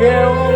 Yeah.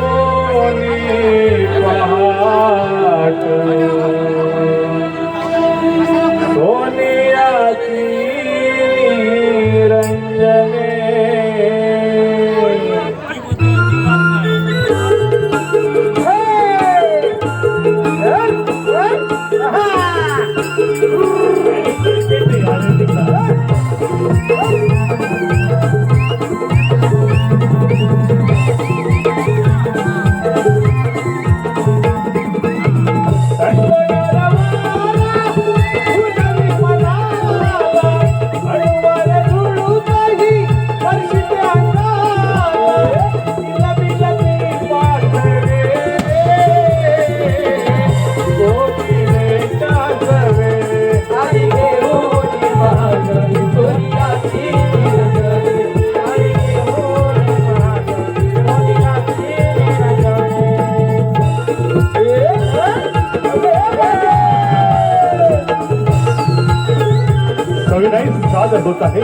होत आहे.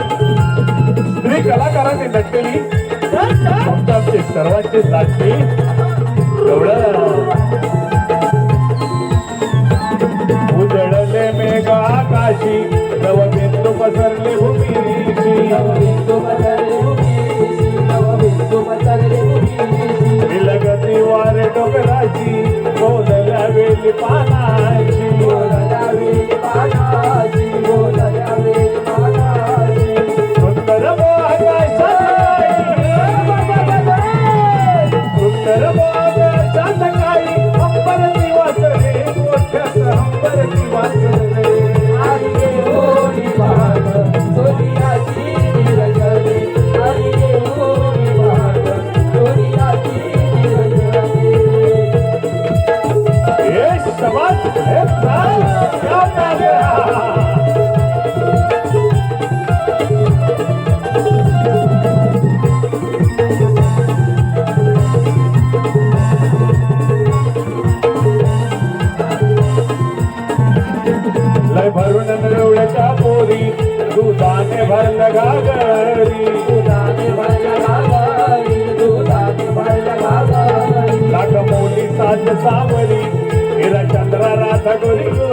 स्त्री कलाकारांनी नटलेली आमचे सर्वांचे लाटणी एवढं. अंबर दिवस पंधरवड्याच्या पोरी दुधाने मिरवण्याच्या पोरी दुधाने भरलं गागरी लाख मोठी साज सावरी हिरा चंद्रा राधा गोरी